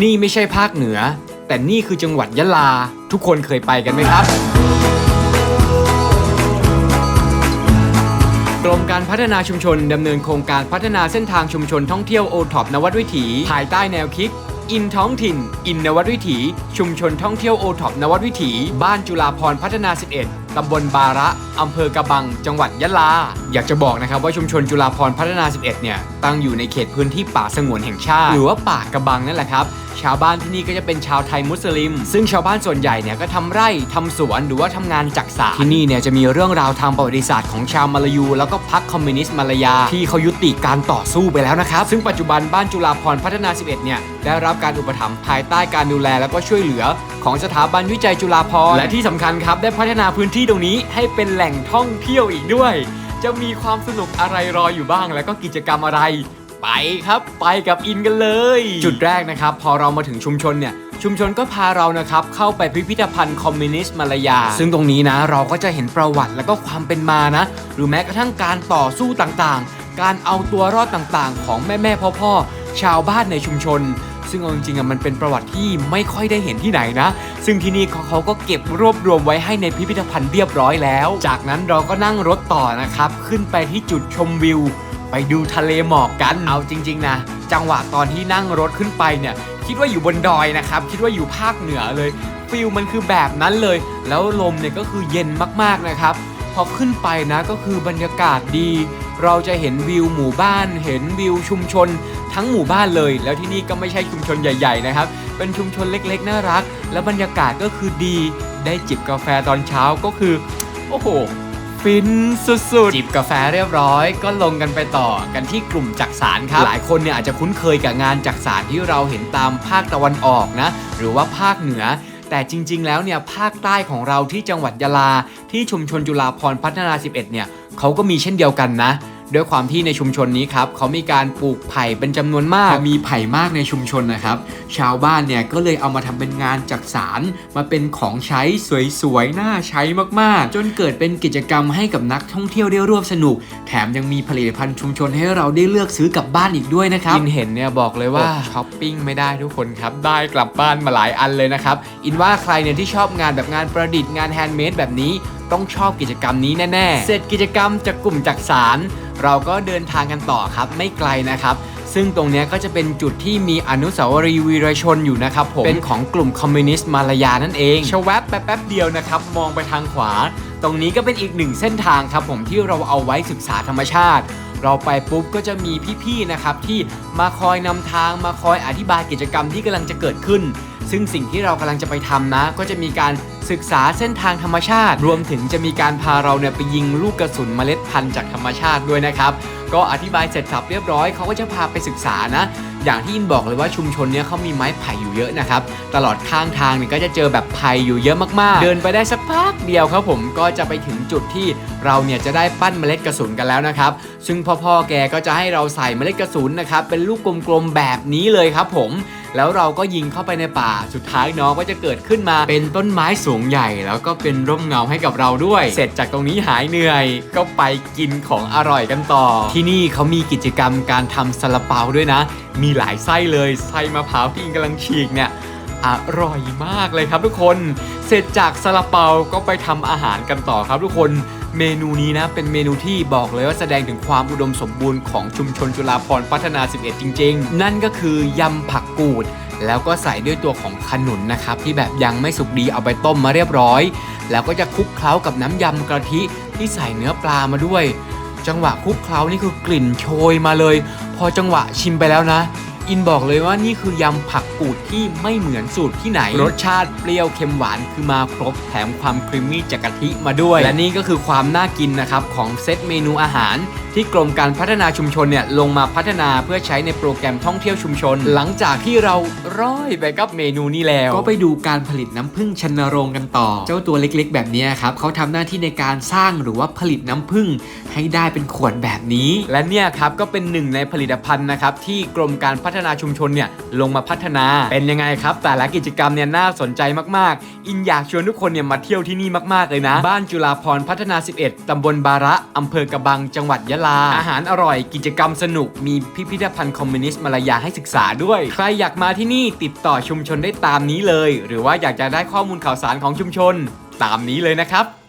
นี่ไม่ใช่ภาคเหนือ แต่นี่คือจังหวัดยะลา ทุกคนเคยไปกันไหมครับกรมการพัฒนาชุมชนดำเนินโครงการพัฒนาเส้นทางชุมชนท่องเที่ยวโอท็อปนวัดวิถี ภายใต้แนวคิด อินท้องถิ่น อินนวัดวิถี ชุมชนท่องเที่ยวโอท็อปนวัดวิถี บ้านจุฬาพรพัฒนา 11 ตำบลบาระอำเภอกระบัง จังหวัดยะลา อยากจะบอกนะครับว่าชุมชนจุฬาพรพัฒนา 11 เนี่ย ตั้งอยู่ในเขตพื้นที่ป่าสงวนแห่งชาติ หรือว่าป่ากระบังนั่นแหละครับ ชาวบ้านที่นี่ก็จะเป็นชาวไทยมุสลิม ซึ่งชาวบ้านส่วนใหญ่เนี่ยก็ทำไร่ทำสวนหรือว่าทำงานจักสานที่นี่เนี่ยจะมีเรื่องราวทางประวัติศาสตร์ของชาวมาลายู แล้วก็พรรคคอมมิวนิสต์มาลายา ที่เขายุติการต่อสู้ไปแล้วนะครับ ซึ่งปัจจุบันบ้านจุฬาพรพัฒนา 11 เนี่ยได้รับการอุปถัมภ์ภายใต้การดูแลแล้วก็ช่วยเหลือของสถาบันวิจัยจุฬาพรและที่สำคัญครับได้พัฒนาพื้นที่ตรงนี้ให้เป็นแหล่งท่องเที่ยวอีกด้วย จะมีความสนุกอะไรรออยู่บ้าง แล้วก็กิจกรรมอะไร ไปครับไปกับอินกันเลย จุดแรกนะครับ พอเรามาถึงชุมชนเนี่ยชุมชนก็พาเรานะครับเข้าไปพิพิธภัณฑ์คอมมิวนิสต์มาลายา ซึ่งตรงนี้นะเราก็จะเห็นประวัติแล้วก็ความเป็นมานะ หรือแม้กระทั่งการต่อสู้ต่างๆ การเอาตัวรอดต่างๆ ของแม่แม่พ่อพ่อๆชาวบ้านในชุมชน ซึ่งเอาจริงๆอะมันเป็นประวัติที่ไม่ค่อยได้เห็นที่ไหนนะ ซึ่งที่นี่เขเขาก็เก็บรวบรวมไว้ให้ในพิพิธภัณฑ์เรียบร้อยแล้ว จากนั้นเราก็นั่งรถต่อนะครับขึ้นไปที่จุดชมวิว ไปดูทะเลหมอกกัน เอาจริง ๆ นะ จังหวะตอนที่นั่งรถขึ้นไปเนี่ย คิดว่าอยู่บนดอยนะครับ คิดว่าอยู่ภาคเหนือเลย ฟิลมันคือแบบนั้นเลย แล้วลมเนี่ยก็คือเย็นมากๆนะครับ พอขึ้นไปนะก็คือบรรยากาศดี เราจะเห็นวิวหมู่บ้าน เห็นวิวชุมชน ทั้งหมู่บ้านเลย แล้วที่นี่ก็ไม่ใช่ชุมชนใหญ่ ๆ นะครับ เป็นชุมชนเล็กๆ น่ารัก แล้วบรรยากาศก็คือดี ได้จิบกาแฟตอนเช้าก็คือ โอ้โห ฟินสุดๆ จิบกาแฟเรียบร้อย ก็ลงกันไปต่อกันที่กลุ่มจักสารครับ หลายคนเนี่ยอาจจะคุ้นเคยกับงานจักสารที่เราเห็นตามภาคตะวันออกนะ หรือว่าภาคเหนือแต่จริง ๆ แล้วเนี่ยภาคใต้ของเราที่จังหวัดยะลา ที่ชุมชนจุฬาพรณ์พัฒนา 11 เนี่ยเขาก็มีเช่นเดียวกันนะ ด้วยความที่ในชุมชนนี้ครับเขามีการปลูกไผ่เป็นจำนวนมากมีไผ่มากในชุมชนนะครับ ชาวบ้านเนี่ยก็เลยเอามาทำเป็นงานจักสารมาเป็นของใช้สวยๆน่าใช้มากๆ จนเกิดเป็นกิจกรรมให้กับนักท่องเที่ยวได้ร่วมสนุก แถมยังมีผลิตภัณฑ์ชุมชนให้เราได้เลือกซื้อกลับบ้านอีกด้วยนะครับอินเห็นเนี่ยบอกเลยว่าช้อปปิ้งไม่ได้ทุกคนครับได้กลับบ้านมาหลายอันเลยนะครับอินว่าใครเนี่ยที่ชอบงานแบบงานประดิษฐ์งานแฮนด์เมดแบบนี้ ต้องชอบกิจกรรมนี้แน่ๆ เสร็จกิจกรรมจากกลุ่มจักสาร เราก็เดินทางกันต่อครับไม่ไกลนะครับ ซึ่งตรงเนี้ยก็จะเป็นจุดที่มีอนุสาวรีย์วีรชนอยู่นะครับผม เป็นของกลุ่มคอมมิวนิสต์มาลายานั่นเองชะแวบแป๊บเดียวนะครับ มองไปทางขวา ตรงนี้ก็เป็นอีกหนึ่งเส้นทางครับผมที่เราเอาไว้ศึกษาธรรมชาติ เราไปปุ๊บก็จะมีพี่ๆนะครับที่มาคอยนำทางมาคอยอธิบายกิจกรรมที่กำลังจะเกิดขึ้น ซึ่งสิ่งที่เรากำลังจะไปทำนะ ก็จะมีการศึกษาเส้นทางธรรมชาติ รวมถึงจะมีการพาเราเนี่ยไปยิงลูกกระสุนเมล็ดพันธุ์จากธรรมชาติด้วยนะครับก็อธิบายเสร็จสับเรียบร้อยเขาก็จะพาไปศึกษานะ อย่างที่อินบอกเลยว่าชุมชนเนี้ยเขามีไม้ไผ่อยู่เยอะนะครับ ตลอดข้างทางเนี่ยก็จะเจอแบบไผ่อยู่เยอะมากๆ เดินไปได้สักพักเดียวครับผมก็จะไปถึงจุดที่เราเนี่ยจะได้ปั้นเมล็ดกระสุนกันแล้วนะครับ ซึ่งพ่อๆแกก็จะให้เราใส่เมล็ดกระสุนนะครับเป็นลูกกลมๆแบบนี้เลยครับผม แล้วเราก็ยิงเข้าไปในป่า สุดท้ายน้องก็จะเกิดขึ้นมาเป็นต้นไม้สูงใหญ่ แล้วก็เป็นร่มเงาให้กับเราด้วย เสร็จจากตรงนี้หายเหนื่อย ก็ไปกินของอร่อยกันต่อ ที่นี่เขามีกิจกรรมการทำซาลาเปาด้วยนะ มีหลายไส้เลยไส้มะพร้าวที่อิงกำลังฉีกเนี่ยอร่อยมากเลยครับทุกคน เสร็จจากซาลาเปาก็ไปทำอาหารกันต่อครับทุกคน เมนูนี้นะเป็นเมนูที่บอกเลยว่าแสดงถึงความอุดมสมบูรณ์ของชุมชนจุฬาพรพัฒนา 11 จริง ๆ นั่นก็คือยำผักกูด แล้วก็ใส่ด้วยตัวของขนุนนะครับ ที่แบบยังไม่สุกดีเอาไปต้มมาเรียบร้อย แล้วก็จะคลุกเคล้ากับน้ำยำกะทิที่ใส่เนื้อปลามาด้วย จังหวะคลุกเคล้านี่คือกลิ่นโชยมาเลย พอจังหวะชิมไปแล้วนะ อินบอกเลยว่านี่คือยำผักกูดที่ไม่เหมือนสูตรที่ไหน รสชาติเปรี้ยวเค็มหวานคือมาครบแถมความครีมมี่จากกะทิมาด้วย และนี่ก็คือความน่ากินนะครับของเซตเมนูอาหาร ที่กรมการพัฒนาชุมชนเนี่ยลงมาพัฒนาเพื่อใช้ในโปรแกรมท่องเที่ยวชุมชน หลังจากที่เราร้อยไปกับเมนูนี้แล้ว ก็ไปดูการผลิตน้ำผึ้งชนโรงกันต่อ เจ้าตัวเล็กๆ แบบนี้ครับเขาทำหน้าที่ในการสร้างหรือว่าผลิตน้ำผึ้งให้ได้เป็นขวดแบบนี้ และเนี่ยครับก็เป็นหนึ่งในผลิตภัณฑ์นะครับที่กรมการพัฒฒนาชุมชนเนี่ยลงมาพัฒนาเป็นยังไงครับ แต่ละกิจกรรมเนี่ยน่าสนใจมากๆ อินอยากชวนทุกคนเนี่ยมาเที่ยวที่นี่มากๆเลยนะ บ้านจุฬาพรพัฒนา 11ตำบลบาระอำเภอกระบังจังหวัดยะลา อาหารอร่อย กิจกรรมสนุกมีพิพิธภัณฑ์คอมมิวนิสต์มาลายาให้ศึกษาด้วย ใครอยากมาที่นี่ติดต่อชุมชนได้ตามนี้เลย หรือว่าอยากจะได้ข้อมูลข่าวสารของชุมชน ตามนี้เลยนะครับ